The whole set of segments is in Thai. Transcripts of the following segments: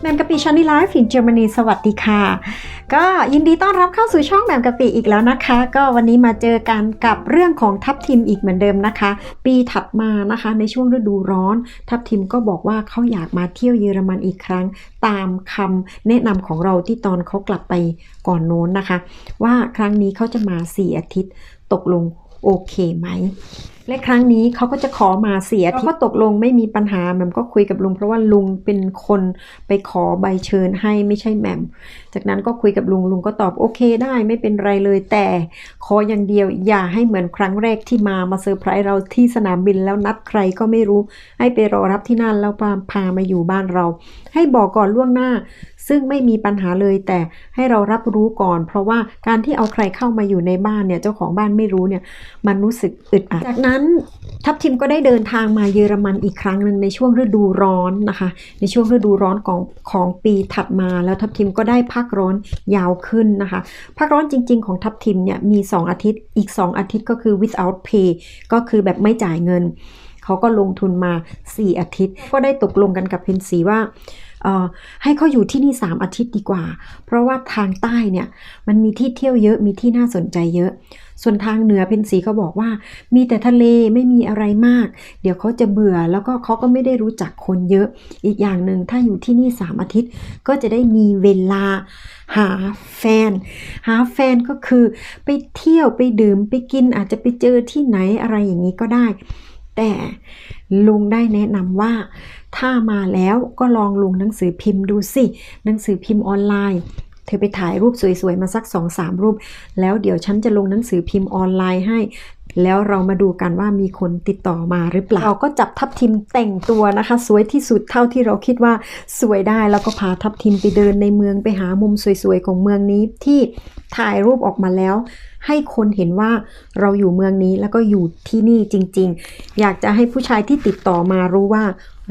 แหมมกะปิชานีไลฟ์ฟินเยอร์มนีสวัสดีค่ะ ก็ยินดีต้อนรับเข้าสู่ช่องแหมมกะปิอีกแล้วนะคะ ก็วันนี้มาเจอกันกับเรื่องของทัพทิมอีกเหมือนเดิมนะคะ ปีถัดมานะคะในช่วงฤดูร้อน ทัพทิมก็บอกว่าเขาอยากมาเที่ยวเยอรมันอีกครั้ง ตามคำแนะนำของเราที่ตอนเขากลับไปก่อนโน้นนะคะ ว่าครั้งนี้เขาจะมาสี่อาทิตย์ตกลง โอเคไหม และครั้งนี้เขาก็จะขอมาเสียที่ก็ตกลงไม่มีปัญหาแหม่มก็คุยกับลุง เพราะว่าลุงเป็นคนไปขอใบเชิญให้ไม่ใช่แหม่ม จากนั้นก็คุยกับลุงลุงก็ตอบโอเคได้ไม่เป็นไรเลยแต่ขออย่างเดียวอย่าให้เหมือนครั้งแรกที่มามาเซอร์ไพรส์เราที่สนามบินแล้วนัดใครก็ไม่รู้ ให้ไปรอรับที่นั่นแล้วพาพามาอยู่บ้านเรา ให้บอกก่อนล่วงหน้า ซึ่งไม่มีปัญหาเลยแต่ให้เรารับรู้ก่อน เพราะว่าการที่เอาใครเข้ามาอยู่ในบ้านเนี่ยเจ้าของบ้านไม่รู้เนี่ยมันรู้สึกอึดอัดจากนั้นทัพทิมก็ได้เดินทางมาเยอรมันอีกครั้งหนึ่งในช่วงฤดูร้อนนะคะ ในช่วงฤดูร้อนของของปีถัดมาแล้วทัพทิมก็ได้พักร้อนยาวขึ้นนะคะพักร้อนจริง ๆ ของทัพทิมเนี่ยมี 2 อาทิตย์อีก 2 อาทิตย์ก็คือ without pay ก็คือแบบไม่จ่ายเงิน เขาก็ลงทุนมา 4 อาทิตย์ ก็ได้ตกลงกันกับเพนสีว่าเอ่อ ให้เขาอยู่ที่นี่ 3 อาทิตย์ดีกว่า เพราะว่าทางใต้เนี่ยมันมีที่เที่ยวเยอะมีที่น่าสนใจเยอะ ส่วนทางเหนือเพนสีเขาบอกว่า มีแต่ทะเลไม่มีอะไรมาก เดี๋ยวเขาจะเบื่อแล้วก็เขาก็ไม่ได้รู้จักคนเยอะ อีกอย่างหนึ่งถ้าอยู่ที่นี่ 3 อาทิตย์ ก็จะได้มีเวลาหาแฟน หาแฟนก็คือไปเที่ยวไปดื่มไปกินอาจจะไปเจอที่ไหนอะไรอย่างนี้ก็ได้ แต่ลุงได้แนะนำว่า ถ้ามาแล้วก็ลองลงหนังสือพิมพ์ดูสิ หนังสือพิมพ์ออนไลน์ เธอไปถ่ายรูปสวยๆ มาสักสองสามรูป แล้วเดี๋ยวฉันจะลงหนังสือพิมพ์ออนไลน์ให้ แล้วเรามาดูกันว่ามีคนติดต่อมาหรือเปล่า เราก็จับทับทิมแต่งตัวนะคะ สวยที่สุดเท่าที่เราคิดว่าสวยได้ แล้วก็พาทับทิมไปเดินในเมืองไปหามุมสวยๆของเมืองนี้ที่ถ่ายรูปออกมาแล้ว ให้คนเห็นว่าเราอยู่เมืองนี้แล้วก็อยู่ที่นี่จริง ๆ อยากจะให้ผู้ชายที่ติดต่อมารู้ว่า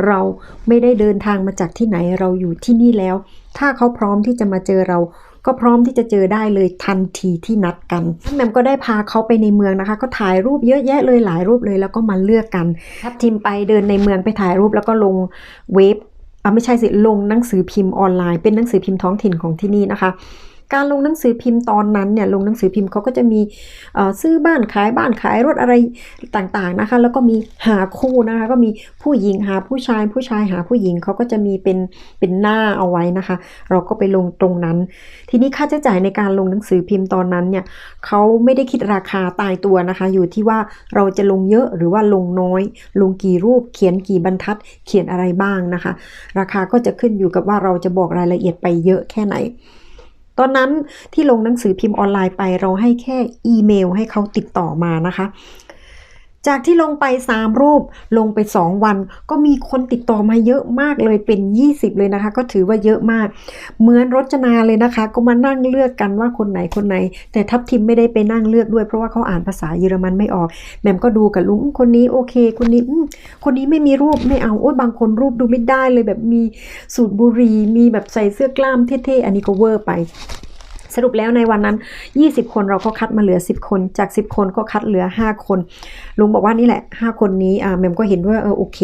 เราไม่ได้เดินทางมาจากที่ไหนเราอยู่ที่นี่แล้ว ถ้าเขาพร้อมที่จะมาเจอเรา ก็พร้อมที่จะเจอได้เลยทันทีที่นัดกันแมมก็ได้พาเขาไปในเมืองนะคะ ก็ถ่ายรูปเยอะแยะเลยหลายรูปเลยแล้วก็มาเลือกกันทัพทิมไปเดินในเมืองไปถ่ายรูปแล้วก็ลงเว็บอ่าไม่ใช่สิลงหนังสือพิมพ์ออนไลน์ เป็นหนังสือพิมพ์ท้องถิ่นของที่นี่นะคะ การลงหนังสือพิมพ์ตอนนั้นเนี่ยลงหนังสือพิมพ์เขาก็จะมีซื้อบ้านขายบ้านขายรถอะไรต่างๆนะคะ แล้วก็มีหาคู่นะคะ ก็มีผู้หญิงหาผู้ชาย ผู้ชายหาผู้หญิงเขาก็จะมีเป็นเป็นหน้าเอาไว้นะคะ เราก็ไปลงตรงนั้น ทีนี้ค่าใช้จ่ายในการลงหนังสือพิมพ์ตอนนั้นเนี่ยเขาไม่ได้คิดราคาตายตัวนะคะ อยู่ที่ว่าเราจะลงเยอะหรือว่าลงน้อย ลงกี่รูปเขียนกี่บรรทัดเขียนอะไรบ้างนะคะ ราคาก็จะขึ้นอยู่กับว่าเราจะบอกรายละเอียดไปเยอะแค่ไหน ตอนนั้นที่ลงหนังสือพิมพ์ออนไลน์ไปเราให้แค่อีเมลให้เขาติดต่อมานะคะ จากที่ลงไป 3 รูปลงไป 2 วัน ก็มีคนติดต่อมาเยอะมากเลยเป็น 20 เลยนะคะ ก็ถือว่าเยอะมาก เหมือนรจนาเลยนะคะ ก็มานั่งเลือกกันว่าคนไหนคนไหน แต่ทัพทิมไม่ได้ไปนั่งเลือกด้วย เพราะว่าเขาอ่านภาษาเยอรมันไม่ออกแหม่มก็ดูกับลุงคนนี้โอเค คนนี้คนนี้ไม่มีรูปไม่เอาโอ้ยบางคนรูปดูไม่ได้เลยแบบมีสูตรบุรีมีแบบใส่เสื้อกล้ามเท่ๆอันนี้ก็เวอร์ไป สรุปแล้วในวันนั้น 20 คนเราก็คัดมาเหลือ 10 คน จาก 10 คนก็คัดเหลือ 5 คน ลุงบอกว่านี่แหละ 5 คนนี้อ่าแมมก็เห็นว่าเออโอเค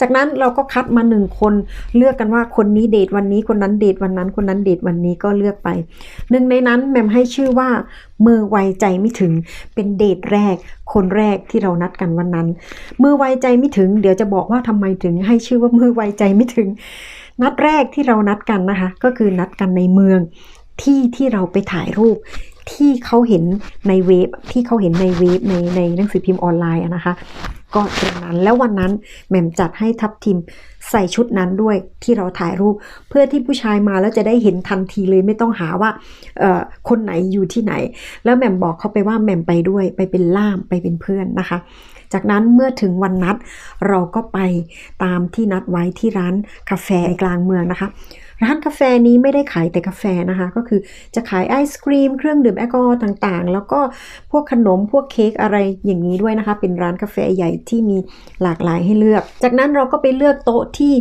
จากนั้นเราก็คัดมา 1 คนเลือกกันว่าคนนี้เดทวันนี้คนนั้นเดทวันนั้น คนนั้นเดทวันนี้ก็เลือกไปหนึ่งในนั้นแมมให้ชื่อว่ามือไวใจไม่ถึงเป็นเดทแรก คนแรกที่เรานัดกันวันนั้น มือไวใจไม่ถึง เดี๋ยวจะบอกว่าทำไมถึงให้ชื่อว่ามือไวใจไม่ถึง นัดแรกที่เรานัดกันนะคะ ก็คือนัดกันในเมือง ที่ที่เราไปถ่ายรูปที่เขาเห็นในเว็บที่เขาเห็นในเว็บในในหนังสือพิมพ์ออนไลน์นะคะ ก็ตรงนั้นแล้ววันนั้นแหม่มจัดให้ทัพทีมใส่ชุดนั้นด้วยที่เราถ่ายรูป เพื่อที่ผู้ชายมาแล้วจะได้เห็นทันทีเลยไม่ต้องหาว่าคนไหนอยู่ที่ไหน แล้วแหม่มบอกเขาไปว่าแหม่มไปด้วยไปเป็นล่ามไปเป็นเพื่อนนะคะ จากนั้นเมื่อถึงวันนัดเราก็ไปตามที่นัดไว้ที่ร้านกาแฟกลางเมืองนะคะ ร้านกาแฟนี้ไม่ได้ขายแต่กาแฟนะคะ ก็คือจะขายไอศครีม เครื่องดื่มแอลกอฮอล์ต่างๆ แล้วก็พวกขนมพวกเค้กอะไรอย่างนี้ด้วยนะคะ เป็นร้านกาแฟใหญ่ที่มีหลากหลายให้เลือก จากนั้นเราก็ไปเลือกโต๊ะที่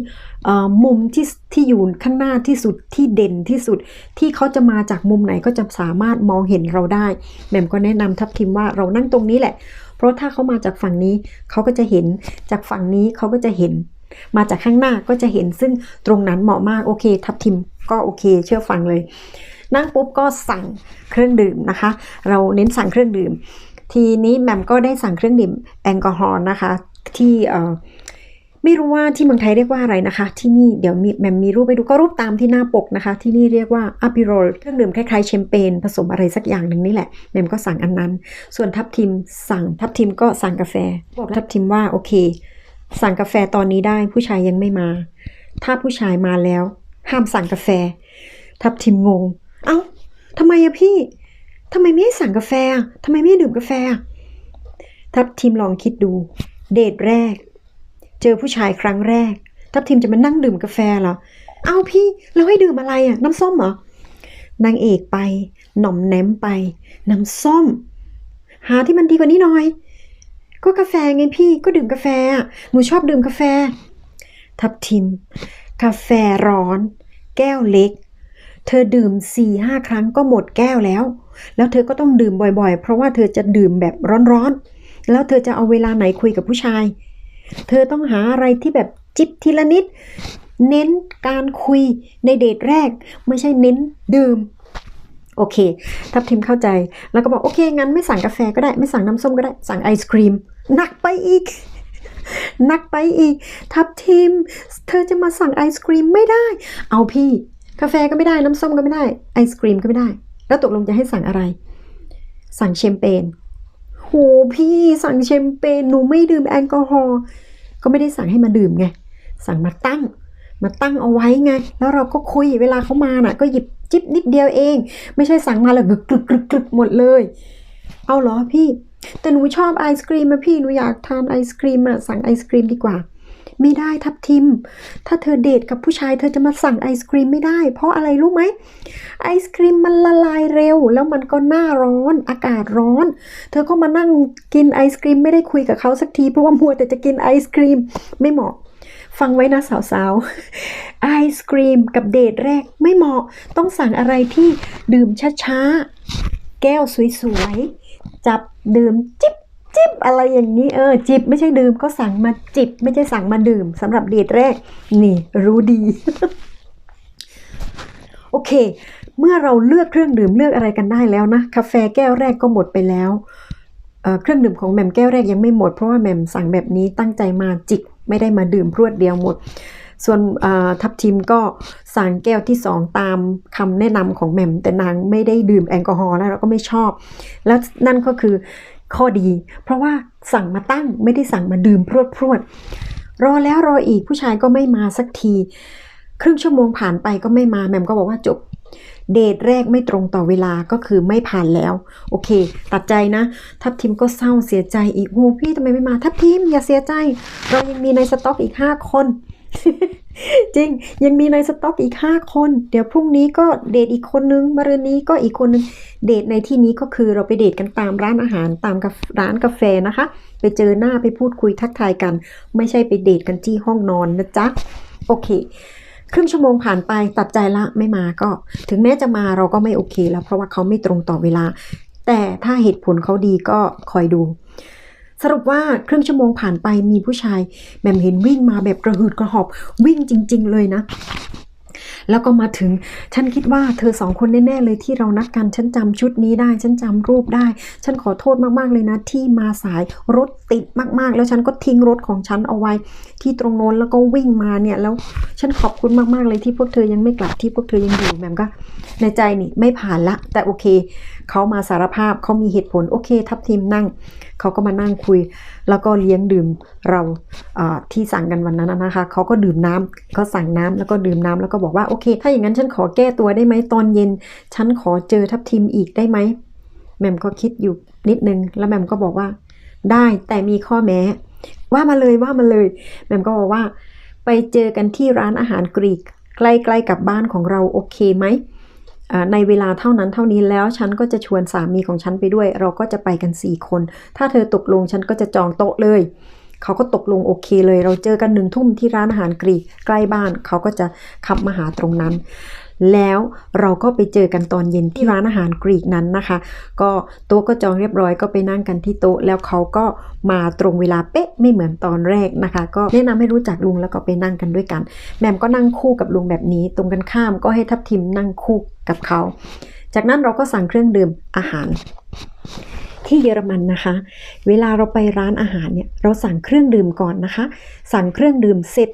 มุมที่ที่อยู่ข้างหน้าที่สุดที่เด่นที่สุดที่เขาจะมาจากมุมไหนก็จะสามารถมองเห็นเราได้แหม่มก็แนะนำทัพทิมว่าเรานั่งตรงนี้แหละ เพราะถ้าเขามาจากฝั่งนี้เขาก็จะเห็นจากฝั่งนี้เขาก็จะเห็น มาจากข้างหน้าก็จะเห็นซึ่งตรงนั้นเหมาะมากโอเค ทับทิมก็โอเคเชื่อฟังเลย นั่งปุ๊บก็สั่งเครื่องดื่มนะคะ เราเน้นสั่งเครื่องดื่ม ทีนี้แมมก็ได้สั่งเครื่องดื่มแอลกอฮอล์นะคะ ที่เอ่อไม่รู้ว่าที่เมืองไทยเรียกว่าอะไรนะคะ ที่นี่เดี๋ยวมีแมมมีรูปไปดูก็รูปตามที่หน้าปกนะคะ ที่นี่เรียกว่าอะปิโรลเครื่องดื่มคล้ายๆแชมเปญผสมอะไรสักอย่างหนึ่งนี่แหละแมมก็สั่งอันนั้น ส่วนทับทิมสั่งทับทิมก็สั่งกาแฟบอกทับทิมว่าโอเค สั่งกาแฟตอนนี้ได้ผู้ชายยังไม่มา ถ้าผู้ชายมาแล้ว ห้ามสั่งกาแฟ ทับทิมงง เอ้าทำไมอะพี่ทำไมไม่ให้สั่งกาแฟทำไมไม่ดื่มกาแฟ ทับทิมลองคิดดู เดทแรก เจอผู้ชายครั้งแรก ทับทิมจะมานั่งดื่มกาแฟเหรอ เอ้าพี่เราให้ดื่มอะไรอะน้ำส้มเหรอนางเอกไป หน่อมแนมไป น้ำส้ม หาที่มันดีกว่านี้หน่อย ก็กาแฟไงพี่ก็ดื่มกาแฟหนูชอบดื่มกาแฟ ทับทิม กาแฟร้อน แก้วเล็ก เธอดื่ม4ี่ห้าครั้งก็หมดแก้วแล้ว แล้วเธอก็ต้องดื่มบ่อยๆ เพราะว่าเธอจะดื่มแบบร้อนๆ แล้วเธอจะเอาเวลาไหนคุยกับผู้ชาย เธอต้องหาอะไรที่แบบจิบทีละนิด เน้นการคุยในเดทแรก ไม่ใช่เน้นดื่มโอเค ทับทิมเข้าใจ แล้วก็บอกโอเค งั้นไม่สั่งกาแฟก็ได้ ไม่สั่งน้ำส้มก็ได้ สั่งไอศครีม หนักไปอีกหนักไปอีก ทับทิม เธอจะมาสั่งไอศครีมไม่ได้ เอาพี่ กาแฟก็ไม่ได้น้ำส้มก็ไม่ได้ ไอศครีมก็ไม่ได้ แล้วตกลงจะให้สั่งอะไร สั่งแชมเปญโหพี่สั่งแชมเปญหนูไม่ดื่มแอลกอฮอล์ก็ไม่ได้สั่งให้มาดื่มไง สั่งมาตั้ง มาตั้งเอาไว้ไง แล้วเราก็คุยเวลาเขามาน่ะ ก็หยิบจิบนิดเดียวเอง ไม่ใช่สั่งมาแล้วกึกกรึกกรึกกรึกหมดเลย เอาเหรอพี่ แต่หนูชอบไอศครีมอะพี่หนูอยากทานไอศครีมอะสั่งไอศครีมดีกว่า ไม่ได้ทับทิม ถ้าเธอเดทกับผู้ชายเธอจะมาสั่งไอศครีมไม่ได้ เพราะอะไรรู้ไหมไอศครีมมันละลายเร็ว แล้วมันก็หน้าร้อนอากาศร้อน เธอก็มานั่งกินไอศครีมไม่ได้คุยกับเขาสักทีเพราะว่ามัวแต่จะกินไอศครีมไม่เหมาะฟังไว้นะสาวๆ ไอศครีมกับเดทแรกไม่เหมาะ ต้องสั่งอะไรที่ดื่มช้าๆ แก้วสวยๆ จับดื่มจิบจิบอะไรอย่างนี้เออจิบไม่ใช่ดื่มก็สั่งมาจิบ ไม่ใช่สั่งมาดื่มสำหรับเดทแรก นี่รู้ดี โอเค เมื่อเราเลือกเครื่องดื่มเลือกอะไรกันได้แล้วนะกาแฟแก้วแรกก็หมดไปแล้วเเครื่องดื่มของแหม่มแก้วแรกยังไม่หมดเพราะว่าแหม่มสั่งแบบนี้ตั้งใจมาจิกไม่ได้มาดื่มพรวดเดียวหมด ส่วนทับทิมก็สั่งแก้วที่สองตามคำแนะนำของแหม่มแต่นางไม่ได้ดื่มแอลกอฮอล์แล้วเราก็ไม่ชอบ แล้วนั่นก็คือข้อดี เพราะว่าสั่งมาตั้งไม่ได้สั่งมาดื่มพรวดพรวดรอแล้วรออีกผู้ชายก็ไม่มาสักที ครึ่งชั่วโมงผ่านไปก็ไม่มาแหม่มก็บอกว่าจบเดทแรกไม่ตรงต่อเวลาก็คือไม่ผ่านแล้ว โอเค ตัดใจนะ ทัพทิมก็เศร้าเสียใจอีกโอ้พี่ทำไมไม่มา ทัพทิมอย่าเสียใจ เรายังมีในสต็อกอีก 5 คน จริงยังมีในสต็อกอีก 5 คน เดี๋ยวพรุ่งนี้ก็เดทอีกคนนึงมะรืนนี้ก็อีกคนนึงเดทในที่นี้ก็คือเราไปเดทกันตามร้านอาหารตามกับร้านกาแฟนะคะ ไปเจอหน้าไปพูดคุยทักทายกัน ไม่ใช่ไปเดทกันที่ห้องนอนนะจ๊ะโอเค ครึ่งชั่วโมงผ่านไปตัดใจละไม่มาก็ ถึงแม้จะมาเราก็ไม่โอเคแล้วเพราะว่าเขาไม่ตรงต่อเวลา แต่ถ้าเหตุผลเขาดีก็คอยดู สรุปว่าครึ่งชั่วโมงผ่านไปมีผู้ชายแหม่มเห็นวิ่งมาแบบกระหืดกระหอบวิ่งจริง ๆ เลยนะ แล้วก็มาถึง ฉันคิดว่าเธอสองคนแน่ๆเลยที่เรานัดกันฉันจำชุดนี้ได้ ฉันจำรูปได้ ฉันขอโทษมากๆเลยนะที่มาสายรถติดมากๆ แล้วฉันก็ทิ้งรถของฉันเอาไว้ ที่ตรงโน้นแล้วก็วิ่งมาเนี่ยแล้วฉันขอบคุณมากๆเลยที่พวกเธอยังไม่กลับที่พวกเธอยังอยู่แหม่มก็ ในใจนี่ไม่ผ่านละ แต่โอเคเขามาสารภาพเขามีเหตุผลโอเค ทับทีมนั่งเขาก็มานั่งคุย แล้วก็เลี้ยงดื่มเราที่สั่งกันวันนั้นนะคะเขาก็ดื่มน้ำก็สั่งน้ำแล้วก็ดื่มน้ำแล้วก็บอกว่าอเค ถ้าอย่างนั้นฉันขอแก้ตัวได้ไหมตอนเย็น ฉันขอเจอทับทีมอีกได้ไหมแหม่มก็คิดอยู่นิดนึง แล้วแหม่มก็บอกว่า ได้แต่มีข้อแม้ ว่ามาเลยว่ามาเลยแหม่มก็บอกว่า ไปเจอกันที่ร้านอาหารกรีก ใกล้ๆกับบ้านของเราโอเคไหมในเวลาเท่านั้นเท่านี้แล้วฉันก็จะชวนสามีของฉันไปด้วย เราก็จะไปกัน 4 คน ถ้าเธอตกลงฉันก็จะจองโต๊ะเลย เขาก็ตกลงโอเคเลย เราเจอกันหนึ่งทุ่มที่ร้านอาหารกรีกใกล้บ้าน เขาก็จะขับมาหาตรงนั้น แล้วเราก็ไปเจอกันตอนเย็นที่ร้านอาหารกรีกนั้นนะคะ ก็โต๊ะก็จองเรียบร้อยก็ไปนั่งกันที่โต๊ะ แล้วเขาก็มาตรงเวลาเป๊ะไม่เหมือนตอนแรกนะคะ ก็แนะนำให้รู้จักลุงแล้วก็ไปนั่งกันด้วยกันแหม่มก็นั่งคู่กับลุงแบบนี้ ตรงกันข้ามก็ให้ทัพทิมนั่งคู่กับเขา จากนั้นเราก็สั่งเครื่องดื่มอาหาร ที่เยอรมันนะคะ เวลาเราไปร้านอาหารเนี่ยเราสั่งเครื่องดื่มก่อนนะคะ สั่งเครื่องดื่มเสร็จ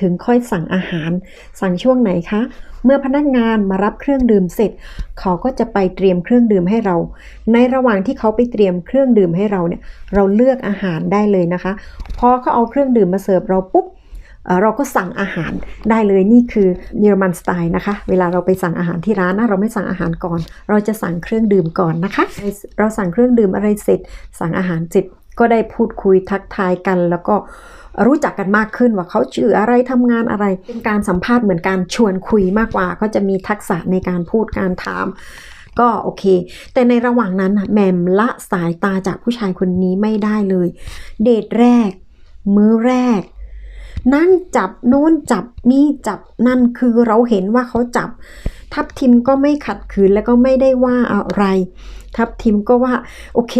ถึงค่อยสั่งอาหาร สั่งช่วงไหนคะ เมื่อพนักงานมารับเครื่องดื่มเสร็จ เขาก็จะไปเตรียมเครื่องดื่มให้เรา ในระหว่างที่เขาไปเตรียมเครื่องดื่มให้เราเนี่ยเราเลือกอาหารได้เลยนะคะพอเขาเอาเครื่องดื่มมาเสิร์ฟเราปุ๊บ เราก็สั่งอาหารได้เลยนี่คือเยอรมันสไตล์นะคะ เวลาเราไปสั่งอาหารที่ร้านนะเราไม่สั่งอาหารก่อน เราจะสั่งเครื่องดื่มก่อนนะคะ เราสั่งเครื่องดื่มอะไรเสร็จ สั่งอาหารเสร็จก็ได้พูดคุยทักทายกัน แล้วก็รู้จักกันมากขึ้นว่าเขาชื่ออะไรทำงานอะไร เป็นการสัมภาษณ์เหมือนการชวนคุยมากกว่า ก็จะมีทักษะในการพูดการถามก็โอเค แต่ในระหว่างนั้นแหมมละสายตาจากผู้ชายคนนี้ไม่ได้เลย เดทแรก มื้อแรก นั่งจับโน้นจับนี่จับนั่นคือเราเห็นว่าเขาจับ ทับทิมก็ไม่ขัดขืนแล้วก็ไม่ได้ว่าอะไร ทับทิมก็ว่าโอเค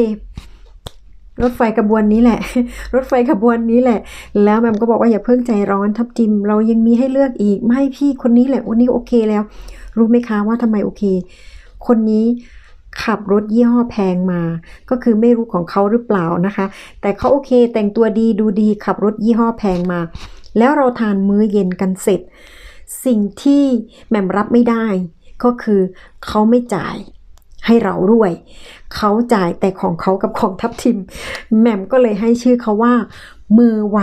รถไฟขบวนนี้แหละ รถไฟขบวนนี้แหละ แล้วแมมก็บอกว่าอย่าเพิ่งใจร้อนทับทิมเรายังมีให้เลือกอีกไม่พี่คนนี้แหละวันนี้โอเคแล้ว รู้ไหมคะว่าทำไมโอเค คนนี้ขับรถยี่ห้อแพงมา ก็คือไม่รู้ของเขาหรือเปล่านะคะ แต่เขาโอเคแต่งตัวดีดูดีขับรถยี่ห้อแพงมา แล้วเราทานมื้อเย็นกันเสร็จ สิ่งที่แหม่มรับไม่ได้ ก็คือเขาไม่จ่ายให้เราด้วย เขาจ่ายแต่ของเขากับของทับทิม แหม่มก็เลยให้ชื่อเขาว่า มือไว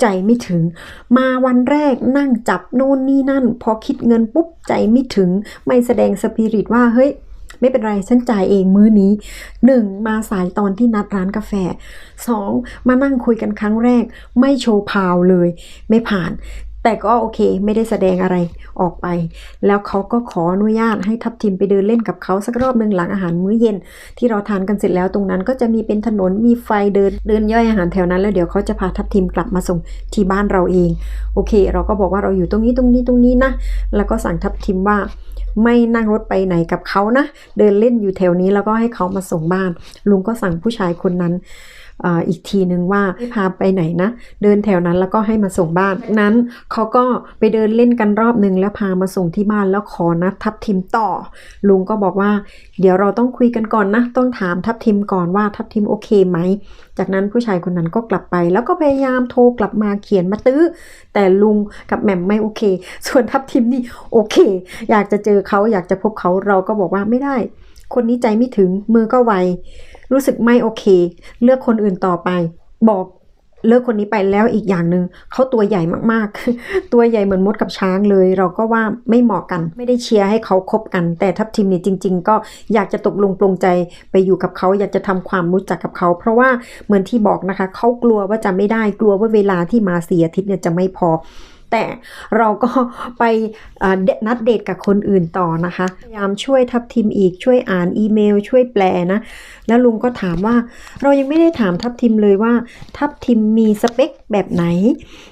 ใจไม่ถึง มาวันแรกนั่งจับโน่นนี่นั่น พอคิดเงินปุ๊บใจไม่ถึง ไม่แสดงสปิริตว่าเฮ้ย ไม่เป็นไรฉันจ่ายเองมื้อนี้หนึ่งมาสายตอนที่นัดร้านกาแฟสองมานั่งคุยกันครั้งแรก ไม่โชว์พาวเลย ไม่ผ่านแต่ก็โอเคไม่ได้แสดงอะไรออกไป แล้วเขาก็ขออนุญาตให้ทัพทิมไปเดินเล่นกับเขาสักรอบหนึ่งหลังอาหารมื้อเย็น ที่เราทานกันเสร็จแล้วตรงนั้นก็จะมีเป็นถนนมีไฟเดินเดินย่อยอาหารแถวนั้น แล้วเดี๋ยวเขาจะพาทัพทิมกลับมาส่งที่บ้านเราเอง โอเค เราก็บอกว่าเราอยู่ตรงนี้ตรงนี้ตรงนี้นะแล้วก็สั่งทัพทิมว่า ไม่นั่งรถไปไหนกับเขานะ เดินเล่นอยู่แถวนี้แล้วก็ให้เขามาส่งบ้าน ลุงก็สั่งผู้ชายคนนั้น อ่าอีกทีนึงว่าให้พาไปไหนนะ เดินแถวนั้นแล้วก็ให้มาส่งบ้านนั้นเขาก็ไปเดินเล่นกันรอบนึงแล้วพามาส่งที่บ้านแล้วขอนัดทับทิมต่อ ลุงก็บอกว่า เดี๋ยวเราต้องคุยกันก่อนนะ ต้องถามทับทิมก่อนว่าทับทิมโอเคไหม จากนั้นผู้ชายคนนั้นก็กลับไป แล้วก็พยายามโทรกลับมาเขียนมาตื้อ แต่ลุงกับแหม่มไม่โอเค ส่วนทับทิมนี่โอเค อยากจะเจอเขาอยากจะพบเขาเราก็บอกว่าไม่ได้คนนี้ใจไม่ถึงมือก็ไว รู้สึกไม่โอเค เลือกคนอื่นต่อไป บอกเลิกคนนี้ไปแล้วอีกอย่างหนึ่งเขาตัวใหญ่มากๆ ตัวใหญ่เหมือนมดกับช้างเลย เราก็ว่าไม่เหมาะกัน ไม่ได้เชียร์ให้เขาคบกัน แต่ทัพทีมเนี่ยจริง ๆ ก็อยากจะตกลงปลงใจไปอยู่กับเขาอยากจะทำความรู้จักกับเขา เพราะว่าเหมือนที่บอกนะคะเขากลัวว่าจะไม่ได้กลัวว่าเวลาที่มาเสียทิตย์เนี่ยจะไม่พอ แต่เราก็ไปเดนัดเดทกับคนอื่นต่อนะคะ พยายามช่วยทับทิมอีกช่วยอ่านอีเมล ช่วยแปลนะ แล้วลุงก็ถามว่า เรายังไม่ได้ถามทับทิมเลยว่า ทับทิมมีสเปคแบบไหน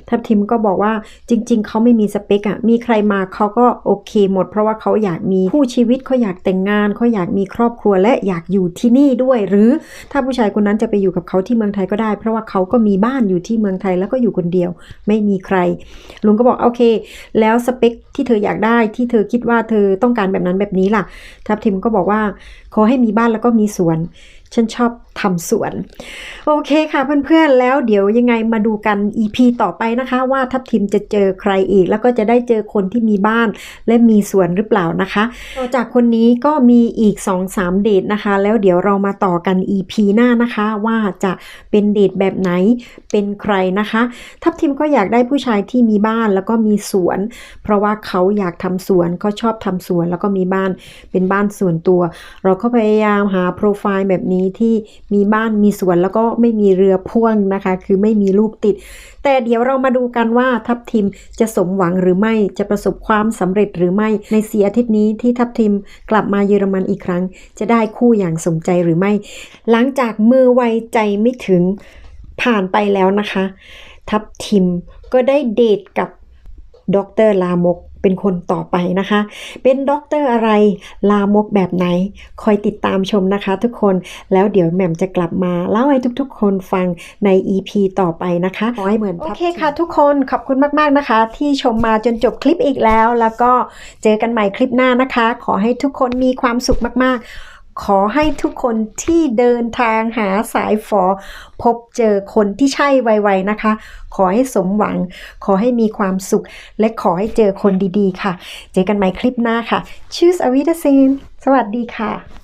ทับทิมก็บอกว่าจริง ๆเขาไม่มีสเปคอะมีใครมาเขาก็โอเคหมด เพราะว่าเขาอยากมีคู่ชีวิตเขาอยากแต่งงานเขาอยากมีครอบครัวและอยากอยู่ที่นี่ด้วย หรือถ้าผู้ชายคนนั้นจะไปอยู่กับเขาที่เมืองไทยก็ได้ เพราะว่าเขาก็มีบ้านอยู่ที่เมืองไทยแล้วก็อยู่คนเดียว ไม่มีใครลุงก็บอกโอเค แล้วสเปคที่เธออยากได้ที่เธอคิดว่าเธอต้องการแบบนั้นแบบนี้ล่ะ ทับทิมก็บอกว่า ขอให้มีบ้านแล้วก็มีสวน ฉันชอบ ทำสวน โอเคค่ะเพื่อนๆ แล้วเดี๋ยวยังไงมาดูกัน EP ต่อไปนะคะ ว่าทับทิมจะเจอใครอีก แล้วก็จะได้เจอคนที่มีบ้าน และมีสวนหรือเปล่านะคะต่อจากคนนี้ก็มีอีก 2-3 เดทนะคะ แล้วเดี๋ยวเรามาต่อกัน EP หน้านะคะว่าจะเป็นเดทแบบไหนเป็นใครนะคะ ทับทิมก็อยากได้ผู้ชายที่มีบ้านแล้วก็มีสวน เพราะว่าเขาอยากทำสวนเขาชอบทำสวนแล้วก็มีบ้านเป็นบ้านส่วนตัว เราก็พยายามหาโปรไฟล์แบบนี้ที่ มีบ้านมีสวนแล้วก็ไม่มีเรือพ่วงนะคะ คือไม่มีลูกติด แต่เดี๋ยวเรามาดูกันว่าทัพทีมจะสมหวังหรือไม่จะประสบความสำเร็จหรือไม่ในเสียอาทิตย์นี้ที่ทัพทีมกลับมาเยอรมันอีกครั้ง จะได้คู่อย่างสมใจหรือไม่ หลังจากมือไวใจไม่ถึงผ่านไปแล้วนะคะ ทัพทิมก็ได้เดทกับดรลามก เป็นคนต่อไปนะคะ เป็นด็อกเตอร์อะไรลามกแบบไหน คอยติดตามชมนะคะทุกคนแล้วเดี๋ยวแหม่มจะกลับมาเล่าให้ทุกๆ คนฟังใน EP ต่อไปนะคะขอให้เหมือนโอเคค่ะทุกคนขอบคุณมากๆนะคะ ที่ชมมาจนจบคลิปอีกแล้ว แล้วก็เจอกันใหม่คลิปหน้านะคะ ขอให้ทุกคนมีความสุขมากๆ ขอให้ทุกคนที่เดินทางหาสายฝอ พบเจอคนที่ใช่ไวๆนะคะ ขอให้สมหวัง ขอให้มีความสุข และขอให้เจอคนดีๆ ค่ะ เจอกันใหม่คลิปหน้าค่ะ Choose a w i t e r s e n สวัสดีค่ะ